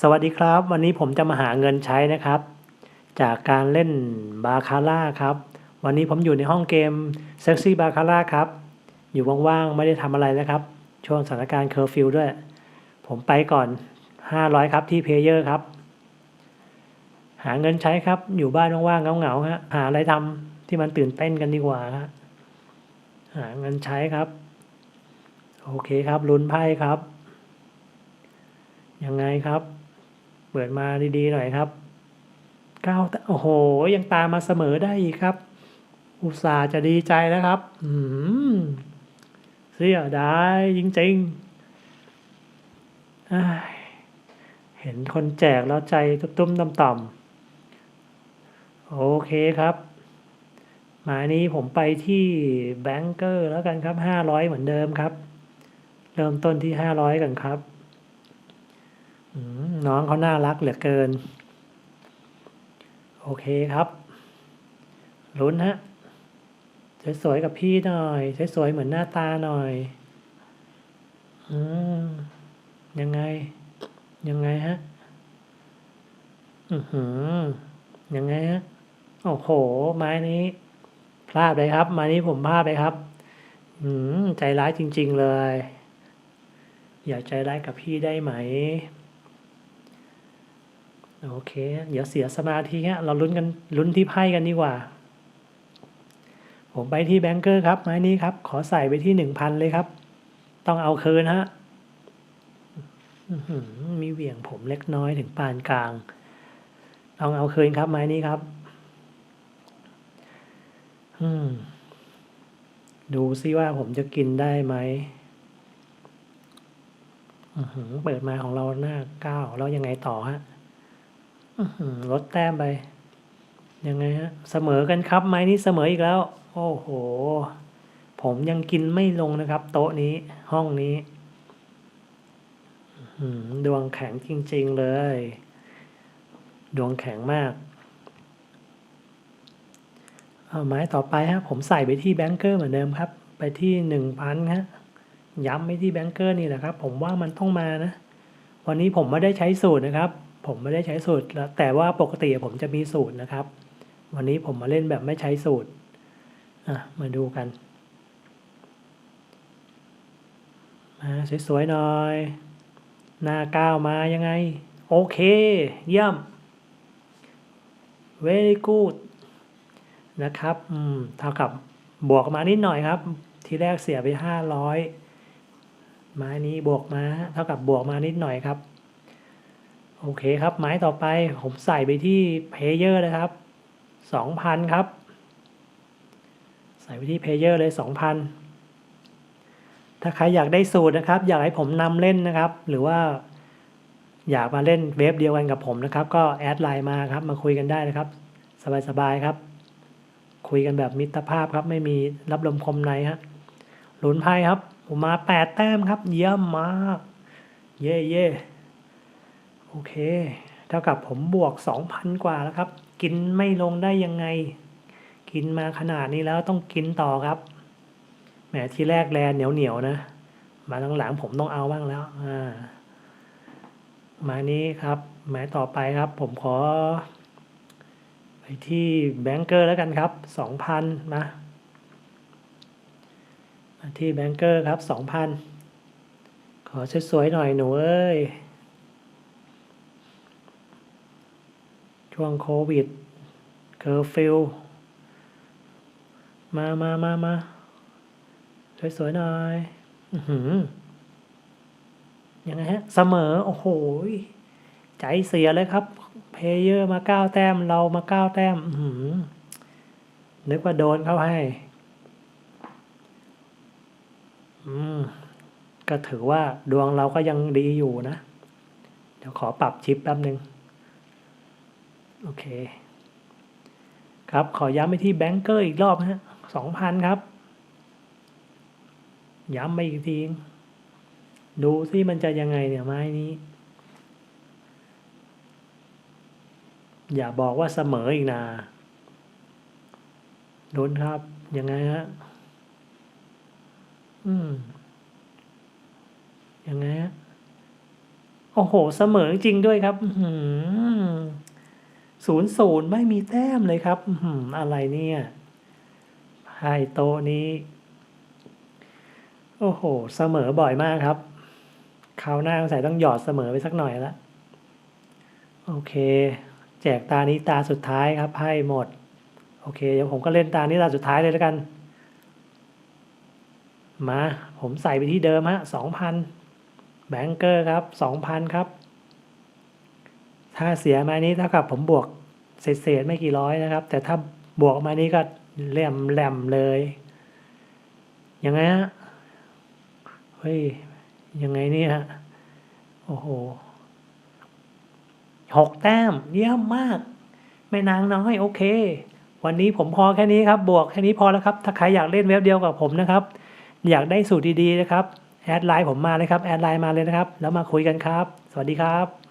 สวัสดีครับ วันนี้ผมจะมาหาเงินใช้นะครับ จากการเล่นบาคาร่าครับ วันนี้ผมอยู่ในห้องเกม Sexy b a c a r a ครับ อยู่ว่างๆ ไม่ได้ทำอะไรนะครับ ช่วงสถานการณ์เคอร์ฟิวด้วย ผมไปก่อน 500 ครับที่เพเยอร์ครับ หาเงินใช้ครับ อยู่บ้านว่างๆเหงาๆฮะหาอะไรทำที่มันตื่นเต้นกันดีกว่าฮะหาเงินใช้ครับ โอเคครับลุ้นไพ่ครับยังไงครับ เปิดมาดีๆหน่อยครับเก้าโอ้โห ยังตามมาเสมอได้อีกครับ อุตส่าห์จะดีใจแล้วครับ อืมเสียดายจริงๆ เห็นคนแจกแล้วใจตุ้มๆต่ำๆ โอเคครับหมายนี้ผมไปที่แบงเกอร์แล้วกันครับห้าร้อยเหมือนเดิมครับ เริ่มต้นที่ห้าร้อยกันครับ น้องเขาน่ารักเหลือเกิน โอเคครับลุ้นฮะสวยๆกับพี่หน่อยสวยๆเหมือนหน้าตาหน่อยอืมยังไง ยังไงฮะอือหือยังไงฮะโอ้โห ไม้นี้ พลาดไปครับ ไม้นี้ผมพลาดไปครับ อืมใจร้ายจริง ๆเลย อยากใจร้ายกับพี่ได้ไหม โอเค เดี๋ยวเสียสมาธิฮะเราลุ้นกันลุ้นที่ไพ่กันดีกว่า ผมไปที่แบงเกอร์ครับไม้นี้ครับ ขอใส่ไปที่หนึ่งพันเลยครับ ต้องเอาคืนฮะมีเหวี่ยงผมเล็กน้อยถึงปานกลาง ต้องเอาคืนครับไม้นี้ครับ อืม ดูซิว่าผมจะกินได้ไหมเปิดมาของเราหน้าเก้าแล้วยังไงต่อฮะ ลดแต้มไป ยังไงฮะ เสมอกันครับไม้นี้เสมออีกแล้ว โอ้โห ผมยังกินไม่ลงนะครับ โต๊ะนี้ห้องนี้ดวงแข็งจริง ๆ เลย ดวงแข็งมากเอาไม้ต่อไปฮะผมใส่ไปที่แบงเกอร์เหมือนเดิมครับ ไปที่หนึ่งพันฮะย้ำไปที่แบงเกอร์นี่แหละครับ ผมว่ามันต้องมานะ วันนี้ผมไม่ได้ใช้สูตรนะครับ ผมไม่ได้ใช้สูตรแล้วแต่ว่าปกติผมจะมีสูตรนะครับ วันนี้ผมมาเล่นแบบไม่ใช้สูตรอะมาดูกัน มาสวยๆหน่อย หน้าก้าวมายังไง โอเค เยี่ยม very good นะครับอืมเท่ากับบวกมานิดหน่อยครับ ทีแรกเสียไปห้าร้อยไม้นี้บวกมา เท่ากับบวกมานิดหน่อยครับ โอเคครับ ไม้ต่อไปผมใส่ไปที่เพเยอร์นะครับสองพันครับ ใส่ไปที่เพเยอร์เลยสองพันถ้าใครอยากได้สูตรนะครับ อยากให้ผมนำเล่นนะครับ หรือว่าอยากมาเล่นเว็บเดียวกันกับผมนะครับ ก็แอดไลน์มาครับ มาคุยกันได้นะครับ สบายๆครับ คุยกันแบบมิตรภาพครับไม่มีรับลมคมในฮะหลุนไพ่ครับ ผมมาแปดแต้มครับ เยี่ยมมาก เย่เย่ โอเค เท่ากับผมบวกสองพันกว่าแล้วครับ กินไม่ลงได้ยังไง กินมาขนาดนี้แล้วต้องกินต่อครับ แหมที่แรกแลเหนียวเหนียวนะ มาหลังๆผมต้องเอาบ้างแล้ว อ่า มานี้ครับ หมายต่อไปครับ ผมขอ ไปที่แบงเกอร์แล้วกันครับสองพันมา มาที่แบงเกอร์ครับสองพันขอสวยๆหน่อยหนูเอ้ย ช่วงโควิด เคอร์ฟิวมามามามาสวยๆหน่อยอือหือยังไงฮะ เสมอ โอ้โห ใจเสียเลยครับ เพลเยอร์มาเก้าแต้ม เรามาเก้าแต้ม อือหือนึกว่าโดนเข้าให้ อืม ก็ถือว่าดวงเราก็ยังดีอยู่นะ เดี๋ยวขอปรับชิปแป๊บหนึ่ง โอเค ครับขอย้ำไปที่แบงเกอร์อีกรอบฮะสองพันครับ ย้ำไปอีกทีดูซิมันจะยังไงเนี่ยไม้นี้ อย่าบอกว่าเสมออีกนะโดนครับ ยังไงฮะอืมยังไงฮะโอ้โห เสมอจริงด้วยครับ ศูนย์ศูนย์ไม่มีแต้มเลยครับอะไรเนี่ยไพ่โตะนี้ โอ้โห เสมอบ่อยมากครับคราวหน้าสงสัยต้องหยอดเสมอไปสักหน่อยละโอเค แจกตานี้ตาสุดท้ายครับไพ่หมด โอเค เดี๋ยวผมก็เล่นตานี้ตาสุดท้ายเลยแล้วกัน มา ผมใส่ไปที่เดิมฮะสองพันแบงเกอร์ครับสองพันครับ ถ้าเสียมานี้เท่ากับผมบวกเศษๆไม่กี่ร้อยนะครับ แต่ถ้าบวกมานี้ก็แหลมแหลมเลยยังไงฮะเฮ้ยยังไงเนี่ยฮะโอ้โหหกแต้ม เยี่ยมมากแม่นางน้อยโอเค วันนี้ผมพอแค่นี้ครับ บวกแค่นี้พอแล้วครับ ถ้าใครอยากเล่นเว็บเดียวกับผมนะครับ อยากได้สูตรดีๆนะครับ แอดไลน์ผมมาเลยครับ แอดไลน์มาเลยนะครับ แล้วมาคุยกันครับ สวัสดีครับ